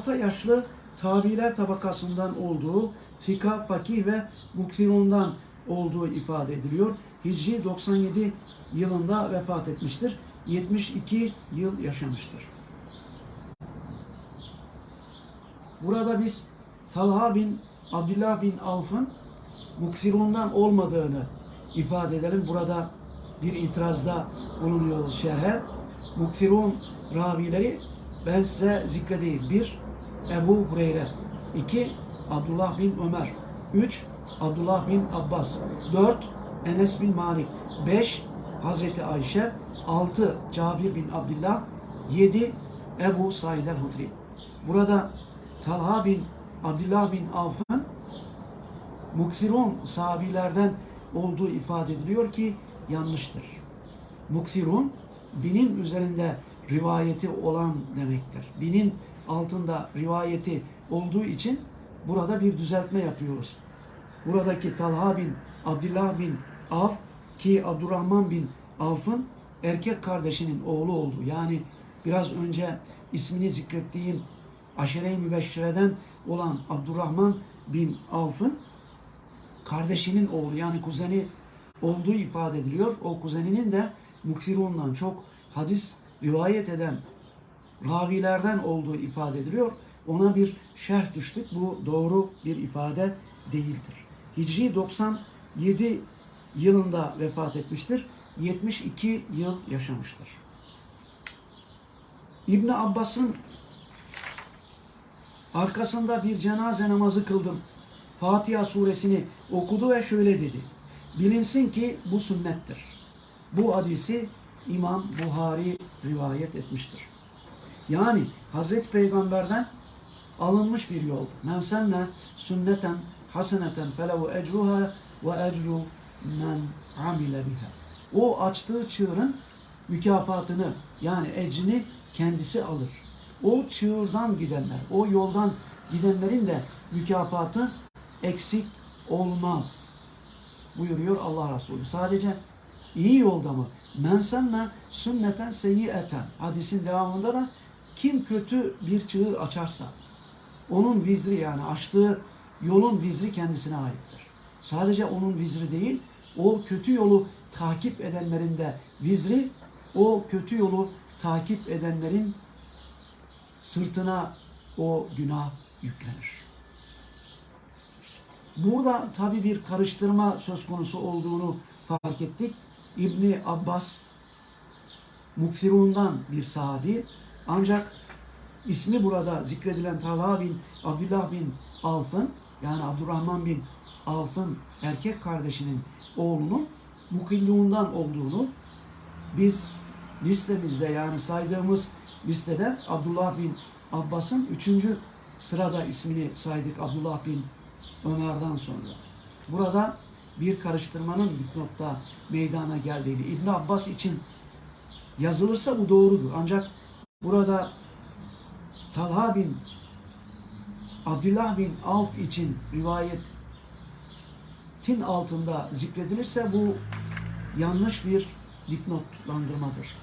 Orta yaşlı tabiler tabakasından olduğu, fika, fakih ve muksirundan olduğu ifade ediliyor. Hicri 97 yılında vefat etmiştir. 72 yıl yaşamıştır. Burada biz Talha bin Abdullah bin Avf'ın muksirundan olmadığını ifade edelim. Burada bir itirazda bulunuyoruz şerhe. Muksirun ravileri ben size zikredeyim. Bir, Ebu Hureyre. iki Abdullah bin Ömer. Üç, Abdullah bin Abbas. Dört, Enes bin Malik. Beş, Hazreti Ayşe. Altı, Cabir bin Abdullah. Yedi, Ebu Said el-Hudri. Burada Talha bin Abdullah bin Avf'ın muksirun sahabilerden olduğu ifade ediliyor ki yanlıştır. Muksirun binin üzerinde rivayeti olan demektir. Binin altında rivayeti olduğu için burada bir düzeltme yapıyoruz. Buradaki Talha bin Abdullah bin Avf ki Abdurrahman bin Avf'ın erkek kardeşinin oğlu oldu. Yani biraz önce ismini zikrettiğim aşire-i mübeşşireden olan Abdurrahman bin Avf'ın kardeşinin oğlu yani kuzeni olduğu ifade ediliyor. O kuzeninin de Muksirun'dan çok hadis rivayet eden ravilerden olduğu ifade ediliyor. Ona bir şerh düştük. Bu doğru bir ifade değildir. Hicri 97 yılında vefat etmiştir. 72 yıl yaşamıştır. İbn Abbas'ın arkasında bir cenaze namazı kıldım. Fatiha suresini okudu ve şöyle dedi. Bilinsin ki bu sünnettir. Bu hadisi İmam Buhari rivayet etmiştir. Yani Hazreti Peygamber'den alınmış bir yol. Men senne sünneten haseneten felehu ecruha ve ecru men amile biha. O açtığı çığırın mükafatını yani ecrini kendisi alır. O çığırdan gidenler, o yoldan gidenlerin de mükafatı eksik olmaz buyuruyor Allah Resulü. Sadece iyi yolda mı? Men senne sünneten seyyieten. Hadisin devamında da kim kötü bir çığır açarsa onun vizri yani açtığı yolun vizri kendisine aittir. Sadece onun vizri değil, o kötü yolu takip edenlerin de vizri o kötü yolu takip edenlerin sırtına o günah yüklenir. Burada tabi bir karıştırma söz konusu olduğunu fark ettik. İbni Abbas Muksirun'dan bir sahabi ancak ismi burada zikredilen Talha bin Abdullah bin Avf'ın yani Abdurrahman bin Avf'ın erkek kardeşinin oğlunun Mukilluğundan olduğunu biz listemizde yani saydığımız listede Abdullah bin Abbas'ın üçüncü sırada ismini saydık Abdullah bin Ömer'den sonra. Burada bir karıştırmanın dipnotta meydana geldiğini İbn Abbas için yazılırsa bu doğrudur. Ancak burada Talha bin Abdullah bin Avf için rivayetin altında zikredilirse bu yanlış bir dipnotlandırmadır.